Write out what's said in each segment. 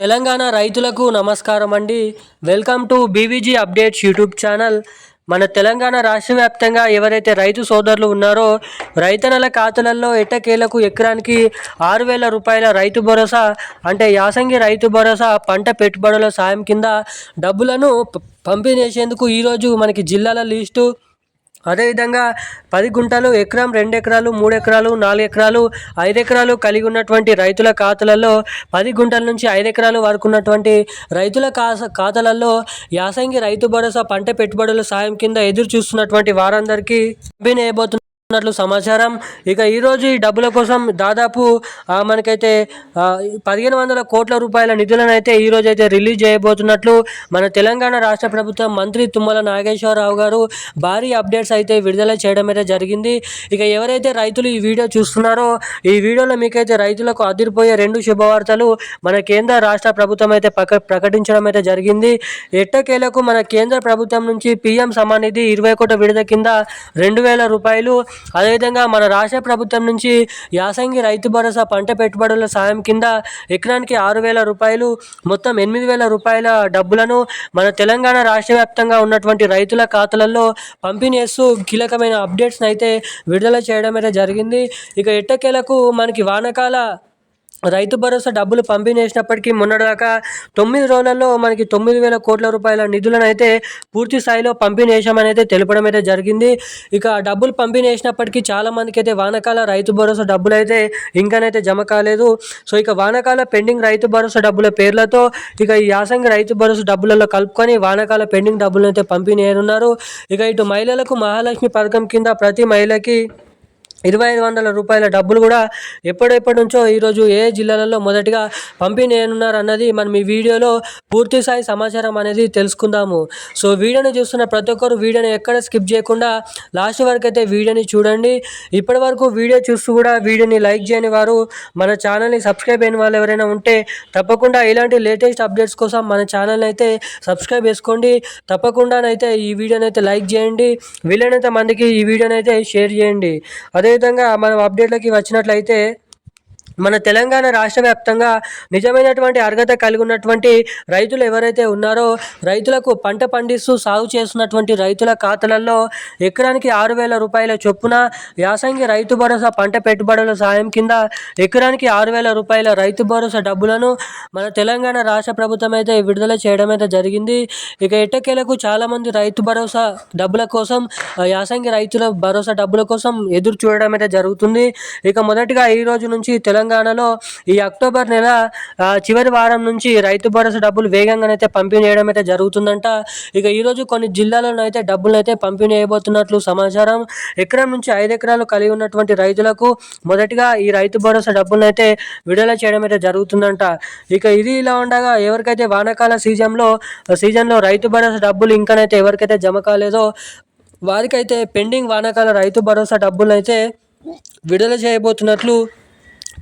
తెలంగాణ రైతులకు నమస్కారం అండి. Welcome to BVG updates YouTube channel. మన తెలంగాణ రాష్ట్ర వ్యాప్తంగా ఎవరైతే రైతు సోదరులు ఉన్నారో రైతన్నల ఖాతాలలో ఎట్టకేలకు ఎకరానికి ఆరు వేల రూపాయల రైతు భరోసా అంటే యాసంగి రైతు భరోసా పంట పెట్టుబడుల సాయం కింద డబ్బులను పంపిణీ చేసేందుకు ఈరోజు మనకి జిల్లాల లిస్టు అదేవిధంగా పది గుంటలు ఎకరం రెండు ఎకరాలు మూడు ఎకరాలు నాలుగు ఎకరాలు ఐదు ఎకరాలు కలిగి ఉన్నటువంటి రైతుల ఖాతాలలో పది గుంటల నుంచి ఐదు ఎకరాలు వరకు ఉన్నటువంటి రైతుల ఖాస ఖాతాలలో యాసంగి రైతు భరోసా పంట పెట్టుబడుల సాయం కింద ఎదురు చూస్తున్నటువంటి వారందరికీ పంపిణీ చేస్తున్నట్లు సమాచారం. ఇక ఈరోజు ఈ డబ్బుల కోసం దాదాపు మనకైతే పదిహేను వందల కోట్ల రూపాయల నిధులను అయితే ఈరోజు అయితే రిలీజ్ చేయబోతున్నట్లు మన తెలంగాణ రాష్ట్ర ప్రభుత్వం మంత్రి తుమ్మల నాగేశ్వరరావు గారు భారీ అప్డేట్స్ అయితే విడుదల చేయడం అయితే జరిగింది. ఇక ఎవరైతే రైతులు ఈ వీడియో చూస్తున్నారో ఈ వీడియోలో మీకైతే రైతులకు అదిరిపోయే రెండు శుభవార్తలు మన కేంద్ర రాష్ట్ర ప్రభుత్వం అయితే ప్రక ప్రకటించడం అయితే జరిగింది. ఎట్టకేలకు మన కేంద్ర ప్రభుత్వం నుంచి పీఎం సమానిధి ఇరవై కోట్ల విడుదల కింద రెండు వేల రూపాయలు అదేవిధంగా మన రాష్ట్ర ప్రభుత్వం నుంచి యాసంగి రైతు భరోసా పంట పెట్టుబడుల సాయం కింద ఎకరానికి ఆరు వేల రూపాయలు మొత్తం ఎనిమిది వేల రూపాయల డబ్బులను మన తెలంగాణ రాష్ట్ర వ్యాప్తంగా ఉన్నటువంటి రైతుల ఖాతాలలో పంపిణీ చేస్తూ కీలకమైన అప్డేట్స్ని అయితే విడుదల చేయడం అయితే జరిగింది. ఇక ఎట్టకేలకు మనకి వానకాల రైతు భరోసా డబ్బులు పంపిణీ చేసినప్పటికీ మొన్నటిదాకా తొమ్మిది రోజులలో మనకి తొమ్మిది వేల కోట్ల రూపాయల నిధులను అయితే పూర్తి స్థాయిలో పంపిణీ చేశామని అయితే తెలపడం అయితే జరిగింది. ఇక డబ్బులు పంపిణీ చేసినప్పటికీ చాలా మందికి అయితే వానకాల రైతు భరోసా డబ్బులు అయితే ఇంకానైతే జమ కాలేదు. సో ఇక వానకాల పెండింగ్ రైతు భరోసా డబ్బుల పేర్లతో ఇక ఈ యాసంగి రైతు భరోసా డబ్బులలో కలుపుకొని వానకాల పెండింగ్ డబ్బులను అయితే పంపిణీ చేయనున్నారు. ఇక ఇటు మహిళలకు మహాలక్ష్మి పథకం కింద ప్రతి మహిళకి ఇరవై ఐదు వందల రూపాయల డబ్బులు కూడా ఎప్పుడెప్పటి నుంచో ఈరోజు ఏ జిల్లాలలో మొదటిగా పంపిణీ అన్నది మనం ఈ వీడియోలో పూర్తి స్థాయి సమాచారం అనేది తెలుసుకుందాము. సో వీడియోని చూస్తున్న ప్రతి ఒక్కరు వీడియోని ఎక్కడ స్కిప్ చేయకుండా లాస్ట్ వరకు అయితే వీడియోని చూడండి. ఇప్పటి వరకు వీడియో చూస్తూ కూడా వీడియోని లైక్ చేయని వారు మన ఛానల్ని సబ్స్క్రైబ్ అయిన వాళ్ళు ఎవరైనా ఉంటే తప్పకుండా ఇలాంటి లేటెస్ట్ అప్డేట్స్ కోసం మన ఛానల్ని అయితే సబ్స్క్రైబ్ చేసుకోండి. తప్పకుండానైతే ఈ వీడియోని అయితే లైక్ చేయండి. వీలైనంత మందికి ఈ వీడియోని అయితే షేర్ చేయండి. అదే అదేవిధంగా మనం అప్డేట్లకి వచ్చినట్లయితే మన తెలంగాణ రాష్ట్ర వ్యాప్తంగా నిజమైనటువంటి అర్హత కలిగి ఉన్నటువంటి రైతులు ఎవరైతే ఉన్నారో రైతులకు పంట పండిస్తూ సాగు చేస్తున్నటువంటి రైతుల ఖాతాలలో ఎకరానికి ఆరు వేల రూపాయల చొప్పున యాసంగి రైతు భరోసా పంట పెట్టుబడుల సాయం కింద ఎకరానికి ఆరు వేల రూపాయల రైతు భరోసా డబ్బులను మన తెలంగాణ రాష్ట్ర ప్రభుత్వం అయితే విడుదల చేయడం అయితే జరిగింది. ఇక ఎట్టకేలకు చాలామంది రైతు భరోసా డబ్బుల కోసం యాసంగి రైతుల భరోసా డబ్బుల కోసం ఎదురు చూడడం అయితే జరుగుతుంది. ఇక మొదటిగా ఈ రోజు నుంచి తెలంగాణ తెలంగాణలో ఈ అక్టోబర్ నెల చివరి వారం నుంచి రైతు భరోసా డబ్బులు వేగంగానైతే పంపిణీ చేయడం అయితే జరుగుతుందంట. ఇక ఈరోజు కొన్ని జిల్లాలను అయితే డబ్బులను అయితే పంపిణీ చేయబోతున్నట్లు సమాచారం. ఎకరం నుంచి ఐదు ఎకరాలు కలిగి ఉన్నటువంటి రైతులకు మొదటిగా ఈ రైతు భరోసా డబ్బులను అయితే విడుదల చేయడం అయితే జరుగుతుందంట. ఇక ఇది ఇలా ఉండగా ఎవరికైతే వానాకాల సీజన్లో సీజన్లో రైతు భరోసా డబ్బులు ఇంకానైతే ఎవరికైతే జమ కాలేదో వారికైతే పెండింగ్ వానాకాల రైతు భరోసా డబ్బులను అయితే విడుదల చేయబోతున్నట్లు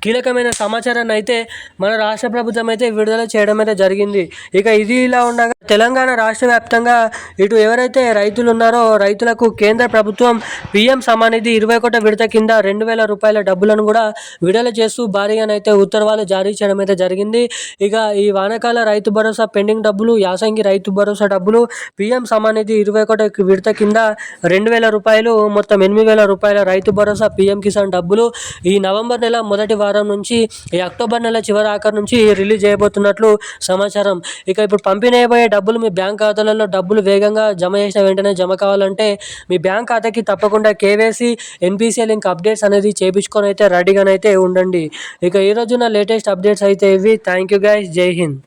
కీలకమైన సమాచారాన్ని అయితే మన రాష్ట్ర ప్రభుత్వం అయితే విడుదల చేయడం అయితే జరిగింది. ఇక ఇది ఇలా ఉండగా తెలంగాణ రాష్ట్ర వ్యాప్తంగా ఇటు ఎవరైతే రైతులు ఉన్నారో రైతులకు కేంద్ర ప్రభుత్వం పిఎం సమానిధి ఇరవై ఒకటి విడత కింద రెండు వేల రూపాయల డబ్బులను కూడా విడుదల చేస్తూ భారీగానైతే ఉత్తర్వులు జారీ చేయడం అయితే జరిగింది. ఇక ఈ వానకాల రైతు భరోసా పెండింగ్ డబ్బులు యాసంగి రైతు భరోసా డబ్బులు పిఎం సమానిధి ఇరవై ఒకటి విడత కింద రెండు వేల రూపాయలు మొత్తం ఎనిమిది వేల రూపాయల రైతు భరోసా పిఎం కిసాన్ డబ్బులు ఈ నవంబర్ నెల మొదటి వారం నుంచి ఈ అక్టోబర్ నెల చివరి ఆఖరి నుంచి రిలీజ్ చేయబోతున్నట్లు సమాచారం. ఇక ఇప్పుడు పంపిణీ అయిపోయే డబ్బులు మీ బ్యాంక్ ఖాతాలలో డబ్బులు వేగంగా జమ చేసిన వెంటనే జమ కావాలంటే మీ బ్యాంక్ ఖాతాకి తప్పకుండా కేవైసీ ఎన్పిసిఎల్ లింక్ అప్డేట్స్ అనేది చేయించుకొని అయితే రెడీగానైతే ఉండండి. ఇక ఈ రోజున లేటెస్ట్ అప్డేట్స్ అయితే ఇవి. Thank you guys. Jai Hind.